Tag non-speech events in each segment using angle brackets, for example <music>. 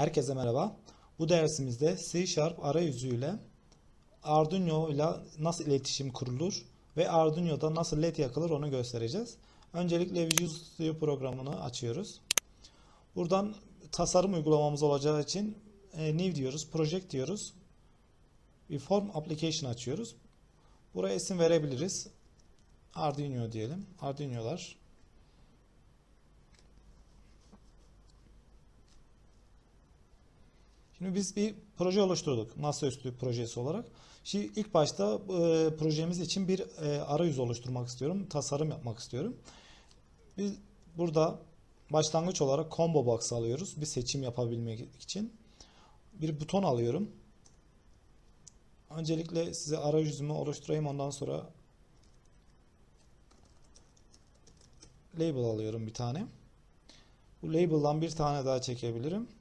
Herkese merhaba. Bu dersimizde C Sharp arayüzüyle Arduino ile nasıl iletişim kurulur ve Arduino'da nasıl led yakılır onu göstereceğiz. Öncelikle Visual Studio programını açıyoruz. Buradan tasarım uygulamamız olacağı için e, New diyoruz, Project diyoruz. Bir Form Application açıyoruz. Buraya isim verebiliriz. Arduino diyelim. Arduino'lar. Şimdi biz bir proje oluşturduk. Masaüstü projesi olarak. Şimdi ilk başta e, projemiz için bir e, arayüz oluşturmak istiyorum. Tasarım yapmak istiyorum. Biz burada başlangıç olarak combo box alıyoruz. Bir seçim yapabilmek için. Bir buton alıyorum. Öncelikle size arayüzümü oluşturayım. Ondan sonra label alıyorum bir tane. Bu label'dan bir tane daha çekebilirim.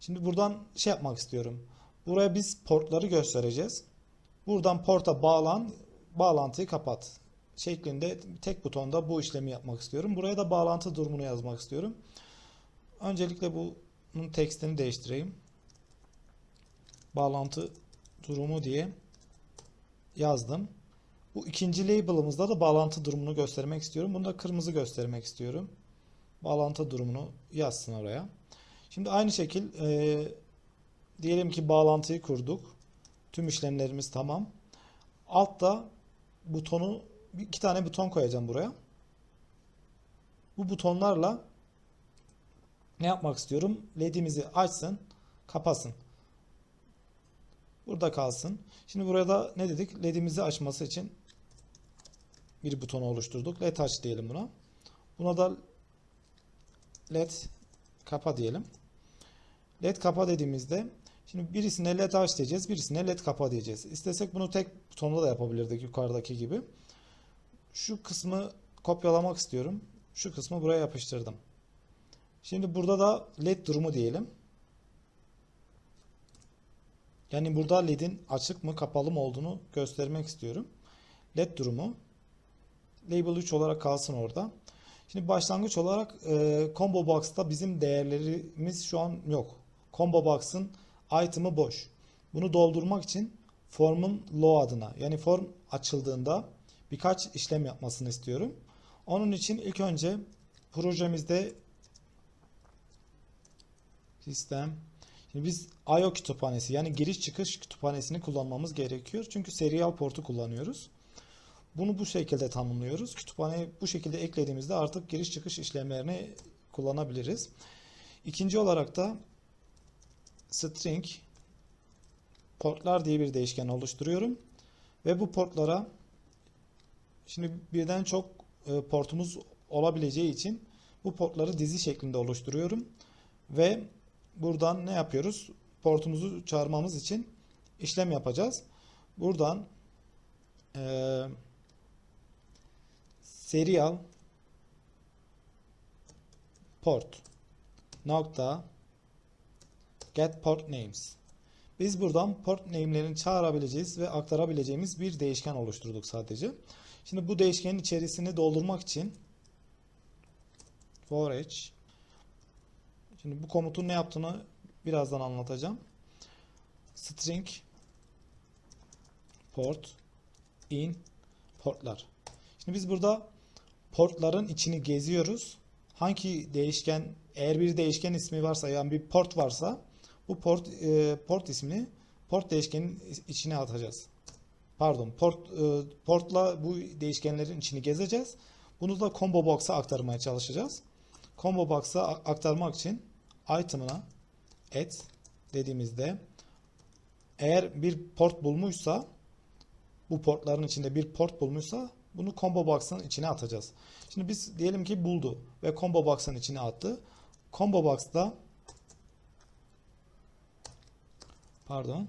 Şimdi buradan şey yapmak istiyorum. Buraya biz portları göstereceğiz. Buradan porta bağlan, bağlantıyı kapat şeklinde tek butonda bu işlemi yapmak istiyorum. Buraya da bağlantı durumunu yazmak istiyorum. Öncelikle bunun tekstini değiştireyim. Bağlantı durumu diye yazdım. Bu ikinci label'ımızda da bağlantı durumunu göstermek istiyorum. Bunu da kırmızı göstermek istiyorum. Bağlantı durumunu yazsın oraya. Şimdi aynı şekil e, diyelim ki bağlantıyı kurduk. Tüm işlemlerimiz tamam. Altta butonu iki tane buton koyacağım buraya. Bu butonlarla ne yapmak istiyorum? LED'imizi açsın, kapasın. Burada kalsın. Şimdi buraya da ne dedik? LED'imizi açması için bir buton oluşturduk. LED aç diyelim buna. Buna da LED kapa diyelim. LED kapa dediğimizde şimdi birisine LED aç diyeceğiz, birisine LED kapa diyeceğiz. İstesek bunu tek butonda da yapabilirdik yukarıdaki gibi. Şu kısmı kopyalamak istiyorum. Şu kısmı buraya yapıştırdım. Şimdi burada da LED durumu diyelim. Yani burada LED'in açık mı kapalı mı olduğunu göstermek istiyorum. LED durumu. Label 3 olarak kalsın orada. Şimdi başlangıç olarak e, Combo Box'ta bizim değerlerimiz şu an yok. Combo Box'ın item'ı boş. Bunu doldurmak için form'un low adına yani form açıldığında birkaç işlem yapmasını istiyorum. Onun için ilk önce projemizde sistem Şimdi biz I/O kütüphanesi yani giriş çıkış kütüphanesini kullanmamız gerekiyor. Çünkü serial portu kullanıyoruz. Bunu bu şekilde tanımlıyoruz. Kütüphaneyi bu şekilde eklediğimizde artık giriş çıkış işlemlerini kullanabiliriz. İkinci olarak da string portlar diye bir değişken oluşturuyorum. Ve bu portlara şimdi birden çok e, portumuz olabileceği için bu portları dizi şeklinde oluşturuyorum. Ve buradan ne yapıyoruz? Portumuzu çağırmamız için işlem yapacağız. Buradan eee serial port nokta get port names. Biz buradan port name'lerini çağırabileceğiz ve aktarabileceğimiz bir değişken oluşturduk sadece. Şimdi bu değişkenin içerisini doldurmak için for Şimdi bu komutun ne yaptığını birazdan anlatacağım. String port in portlar. Şimdi biz burada portların içini geziyoruz. Hangi değişken eğer bir değişken ismi varsa yani bir port varsa bu port e, port ismini port değişkenin içine atacağız. Pardon, port e, portla bu değişkenlerin içini gezeceğiz. Bunu da combo box'a aktarmaya çalışacağız. Combo box'a aktarmak için item'ına add dediğimizde eğer bir port bulmuşsa bu portların içinde bir port bulmuşsa bunu combo box'ın içine atacağız. Şimdi biz diyelim ki buldu ve combo box'ın içine attı. Combo box'ta pardon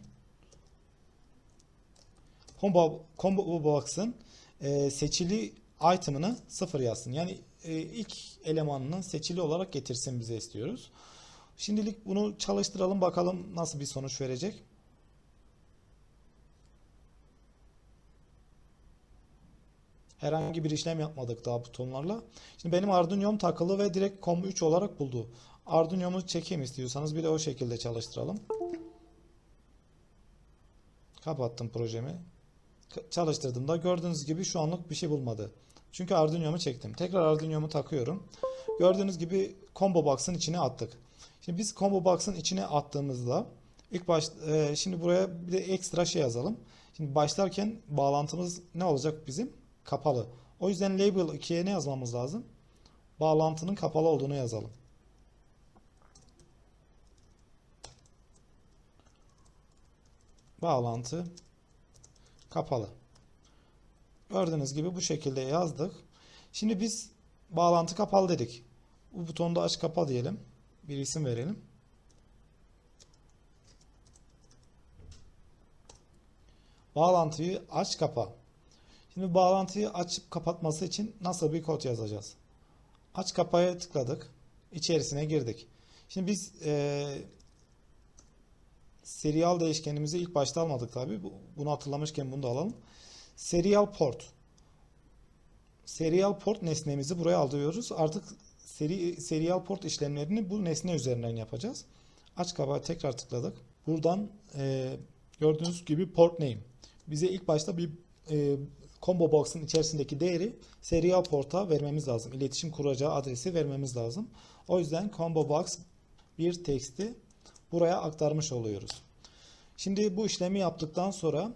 combo, combo box'ın e, seçili item'ını sıfır yazsın. Yani e, ilk elemanını seçili olarak getirsin bize istiyoruz. Şimdilik bunu çalıştıralım bakalım nasıl bir sonuç verecek. Herhangi bir işlem yapmadık daha butonlarla. Şimdi benim Arduino'm takılı ve direkt COM3 olarak buldu. Arduino'mu çekeyim istiyorsanız bir de o şekilde çalıştıralım. Kapattım projemi. Çalıştırdığımda gördüğünüz gibi şu anlık bir şey bulmadı. Çünkü Arduino'mu çektim. Tekrar Arduino'mu takıyorum. Gördüğünüz gibi combo box'ın içine attık. Şimdi biz combo box'ın içine attığımızda ilk baş e, şimdi buraya bir de ekstra şey yazalım. Şimdi başlarken bağlantımız ne olacak bizim? Kapalı. O yüzden label 2'ye ne yazmamız lazım? Bağlantının kapalı olduğunu yazalım. Bağlantı kapalı. Gördüğünüz gibi bu şekilde yazdık. Şimdi biz bağlantı kapalı dedik. Bu butonda aç kapa diyelim. Bir isim verelim. Bağlantıyı aç kapa. Şimdi bağlantıyı açıp kapatması için nasıl bir kod yazacağız? Aç kapaya tıkladık. İçerisine girdik. Şimdi biz eee serial değişkenimizi ilk başta almadık tabi. Bunu hatırlamışken bunu da alalım. Serial port. Serial port nesnemizi buraya alıyoruz. Artık seri, serial port işlemlerini bu nesne üzerinden yapacağız. Aç kapağı tekrar tıkladık. Buradan e, gördüğünüz gibi port name. Bize ilk başta bir e, combo box'ın içerisindeki değeri serial port'a vermemiz lazım. İletişim kuracağı adresi vermemiz lazım. O yüzden combo box bir teksti buraya aktarmış oluyoruz. Şimdi bu işlemi yaptıktan sonra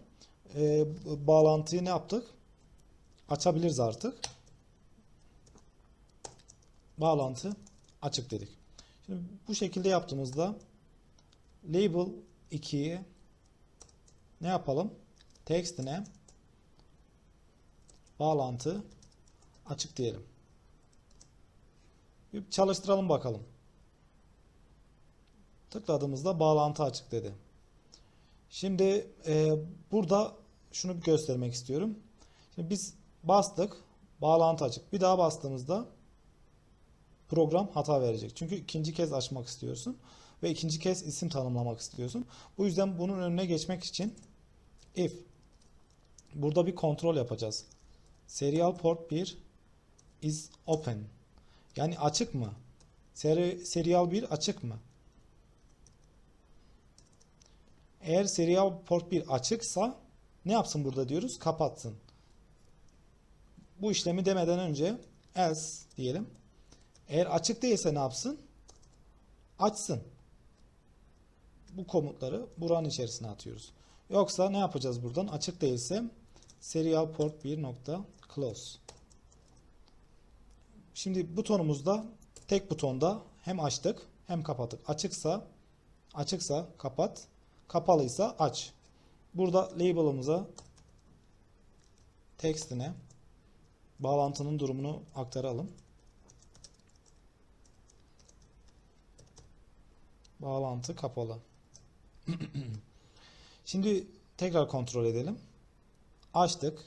e, bağlantıyı ne yaptık? Açabiliriz artık. Bağlantı açık dedik. Şimdi bu şekilde yaptığımızda label 2'yi ne yapalım? Text'ine bağlantı açık diyelim. Bir çalıştıralım bakalım. Tıkladığımızda bağlantı açık dedi. Şimdi e, burada şunu bir göstermek istiyorum. Şimdi biz bastık. Bağlantı açık. Bir daha bastığımızda program hata verecek. Çünkü ikinci kez açmak istiyorsun ve ikinci kez isim tanımlamak istiyorsun. Bu yüzden bunun önüne geçmek için if burada bir kontrol yapacağız. Serial port 1 is open. Yani açık mı? Seri, serial 1 açık mı? Eğer serial port 1 açıksa ne yapsın burada diyoruz? Kapatsın. Bu işlemi demeden önce else diyelim. Eğer açık değilse ne yapsın? Açsın. Bu komutları buranın içerisine atıyoruz. Yoksa ne yapacağız buradan? Açık değilse serial port 1 nokta close. Şimdi butonumuzda tek butonda hem açtık hem kapattık. Açıksa açıksa kapat, kapalıysa aç. Burada label'ımıza textine bağlantının durumunu aktaralım. Bağlantı kapalı. <clears throat> Şimdi tekrar kontrol edelim. Açtık,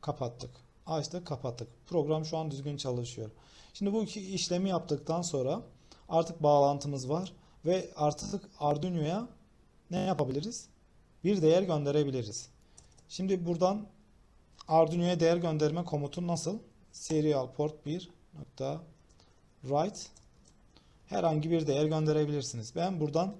kapattık. Açtık, kapattık. Program şu an düzgün çalışıyor. Şimdi bu iki işlemi yaptıktan sonra artık bağlantımız var ve artık Arduino'ya ne yapabiliriz? Bir değer gönderebiliriz. Şimdi buradan Arduino'ya değer gönderme komutu nasıl? Serial port 1 nokta write herhangi bir değer gönderebilirsiniz. Ben buradan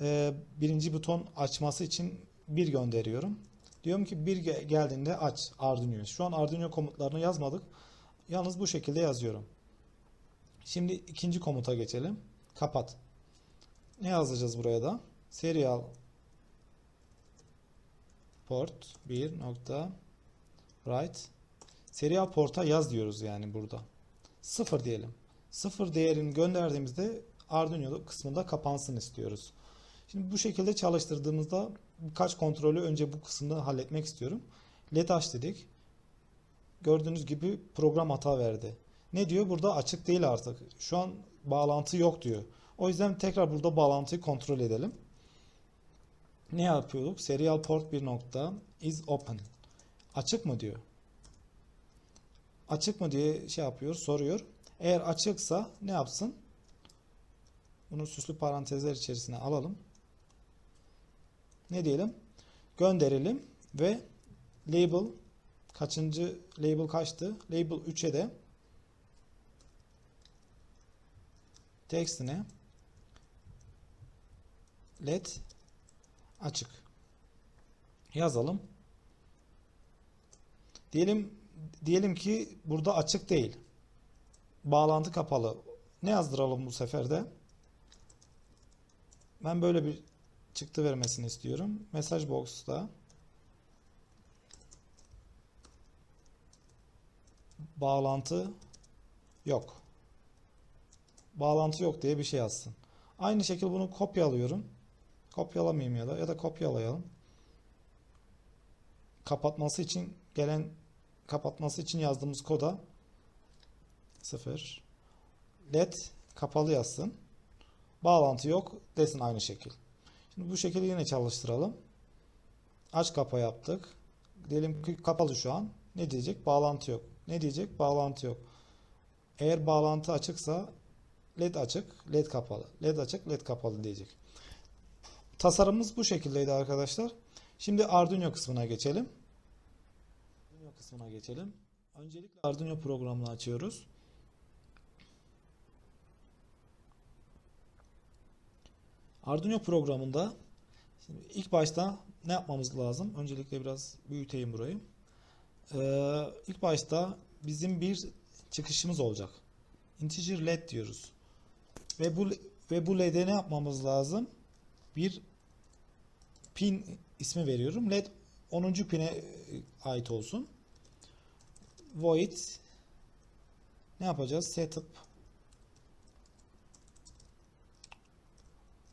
e, birinci buton açması için bir gönderiyorum. Diyorum ki bir geldiğinde aç Arduino'yu. Şu an Arduino komutlarını yazmadık. Yalnız bu şekilde yazıyorum. Şimdi ikinci komuta geçelim. Kapat. Ne yazacağız buraya da? Serial port 1 nokta write serial porta yaz diyoruz yani burada. Sıfır diyelim. Sıfır değerini gönderdiğimizde Arduino kısmında kapansın istiyoruz. Şimdi bu şekilde çalıştırdığımızda birkaç kontrolü önce bu kısımda halletmek istiyorum. LED aç dedik. Gördüğünüz gibi program hata verdi. Ne diyor? Burada açık değil artık. Şu an bağlantı yok diyor. O yüzden tekrar burada bağlantıyı kontrol edelim. Ne yapıyorduk? Serial port 1 nokta is open. Açık mı diyor. Açık mı diye şey yapıyor, soruyor. Eğer açıksa ne yapsın? Bunu süslü parantezler içerisine alalım. Ne diyelim? Gönderelim ve label kaçıncı label kaçtı? Label 3'e de textine led açık. Yazalım. Diyelim diyelim ki burada açık değil. Bağlantı kapalı. Ne yazdıralım bu sefer de? Ben böyle bir çıktı vermesini istiyorum. Mesaj box'ta bağlantı yok. Bağlantı yok diye bir şey yazsın. Aynı şekilde bunu kopyalıyorum. Kopyalamayayım ya da ya da kopyalayalım. Kapatması için gelen kapatması için yazdığımız koda 0 led kapalı yazsın. Bağlantı yok desin aynı şekil. Şimdi bu şekilde yine çalıştıralım. Aç kapa yaptık. Diyelim ki kapalı şu an. Ne diyecek? Bağlantı yok. Ne diyecek? Bağlantı yok. Eğer bağlantı açıksa led açık, led kapalı. Led açık, led kapalı diyecek. Tasarımımız bu şekildeydi arkadaşlar. Şimdi Arduino kısmına geçelim. Arduino kısmına geçelim. Öncelikle Arduino programını açıyoruz. Arduino programında şimdi ilk başta ne yapmamız lazım? Öncelikle biraz büyüteyim burayı. Ee, ilk başta bizim bir çıkışımız olacak. Integer led diyoruz. Ve bu ve bu led'e ne yapmamız lazım? Bir pin ismi veriyorum. Led 10. pine e, ait olsun. Void ne yapacağız? Setup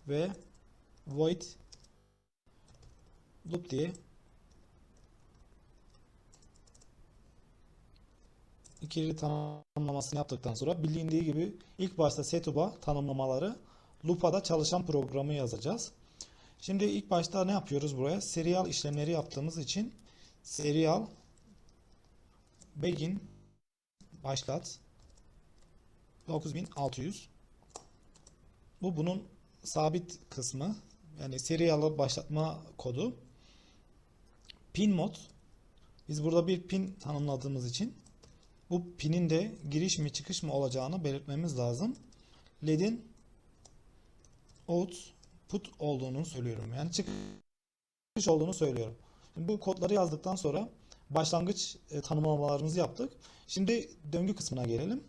ve void loop diye ikili tanımlamasını yaptıktan sonra bilindiği gibi ilk başta setup'a tanımlamaları loop'a da çalışan programı yazacağız. Şimdi ilk başta ne yapıyoruz buraya? Serial işlemleri yaptığımız için serial begin başlat 9600 bu bunun sabit kısmı yani serialı başlatma kodu pin mod biz burada bir pin tanımladığımız için bu pinin de giriş mi çıkış mı olacağını belirtmemiz lazım. LED'in output olduğunu söylüyorum. Yani çıkış olduğunu söylüyorum. Şimdi bu kodları yazdıktan sonra başlangıç e, tanımlamalarımızı yaptık. Şimdi döngü kısmına gelelim.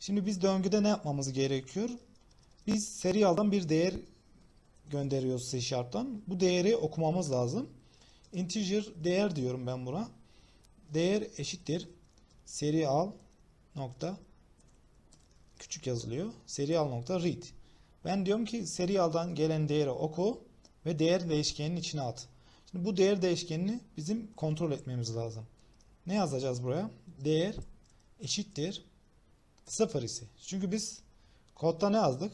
Şimdi biz döngüde ne yapmamız gerekiyor? Biz serialdan bir değer gönderiyoruz C Sharp'tan. Bu değeri okumamız lazım. Integer değer diyorum ben buna. Değer eşittir serial nokta küçük yazılıyor. Serial nokta read. Ben diyorum ki serialdan gelen değeri oku ve değer değişkeninin içine at. Şimdi bu değer değişkenini bizim kontrol etmemiz lazım. Ne yazacağız buraya? Değer eşittir 0 ise. Çünkü biz kodda ne yazdık?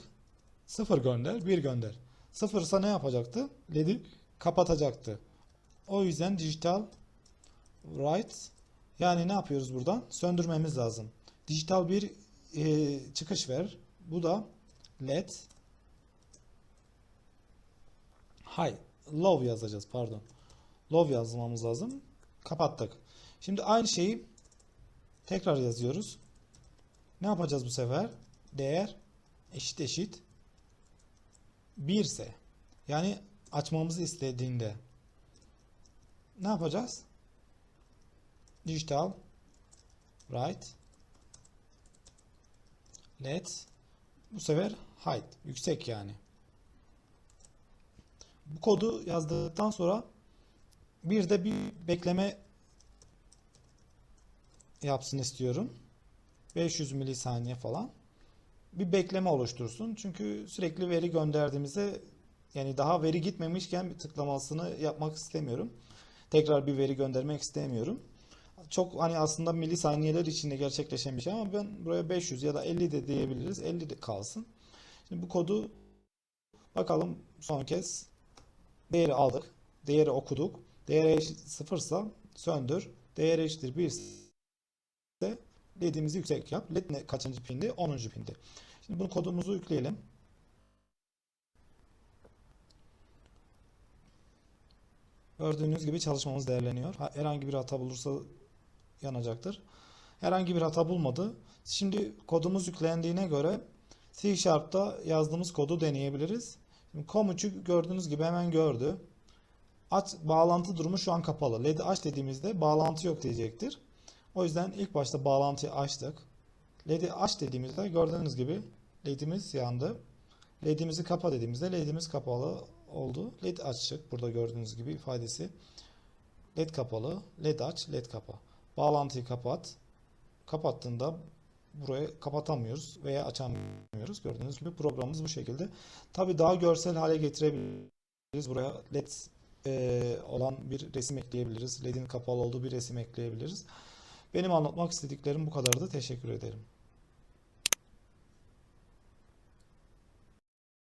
0 gönder, 1 gönder. 0 ise ne yapacaktı? LED'i kapatacaktı. O yüzden dijital write yani ne yapıyoruz buradan? Söndürmemiz lazım. Dijital bir e, çıkış ver. Bu da led high low yazacağız pardon. Low yazmamız lazım. Kapattık. Şimdi aynı şeyi tekrar yazıyoruz. Ne yapacağız bu sefer? Değer eşit eşit 1 ise yani açmamızı istediğinde ne yapacağız? Digital write let bu sefer height yüksek yani. Bu kodu yazdıktan sonra bir de bir bekleme yapsın istiyorum. 500 milisaniye falan. Bir bekleme oluştursun. Çünkü sürekli veri gönderdiğimizde yani daha veri gitmemişken bir tıklamasını yapmak istemiyorum. Tekrar bir veri göndermek istemiyorum. Çok hani aslında milisaniyeler içinde gerçekleşen bir şey ama ben buraya 500 ya da 50 de diyebiliriz. 50 de kalsın. Şimdi bu kodu bakalım son kez değeri aldık. Değeri okuduk. Değeri eşit sıfırsa söndür. Değeri eşittir 1 ise LED'imizi yüksek yap. LED ne, kaçıncı pindi? 10. pindi. Şimdi bunu kodumuzu yükleyelim. Gördüğünüz gibi çalışmamız değerleniyor. Herhangi bir hata bulursa yanacaktır. Herhangi bir hata bulmadı. Şimdi kodumuz yüklendiğine göre C Sharp'ta yazdığımız kodu deneyebiliriz. Şimdi komuçu gördüğünüz gibi hemen gördü. Aç bağlantı durumu şu an kapalı. LED'i aç dediğimizde bağlantı yok diyecektir. O yüzden ilk başta bağlantıyı açtık. LED'i aç dediğimizde gördüğünüz gibi LED'imiz yandı. LED'imizi kapa dediğimizde LED'imiz kapalı oldu. LED açık. Burada gördüğünüz gibi ifadesi. LED kapalı, LED aç, LED kapa. Bağlantıyı kapat. Kapattığında burayı kapatamıyoruz veya açamıyoruz. Gördüğünüz gibi programımız bu şekilde. Tabii daha görsel hale getirebiliriz. Buraya LED e, olan bir resim ekleyebiliriz. LED'in kapalı olduğu bir resim ekleyebiliriz. Benim anlatmak istediklerim bu kadardı. Teşekkür ederim.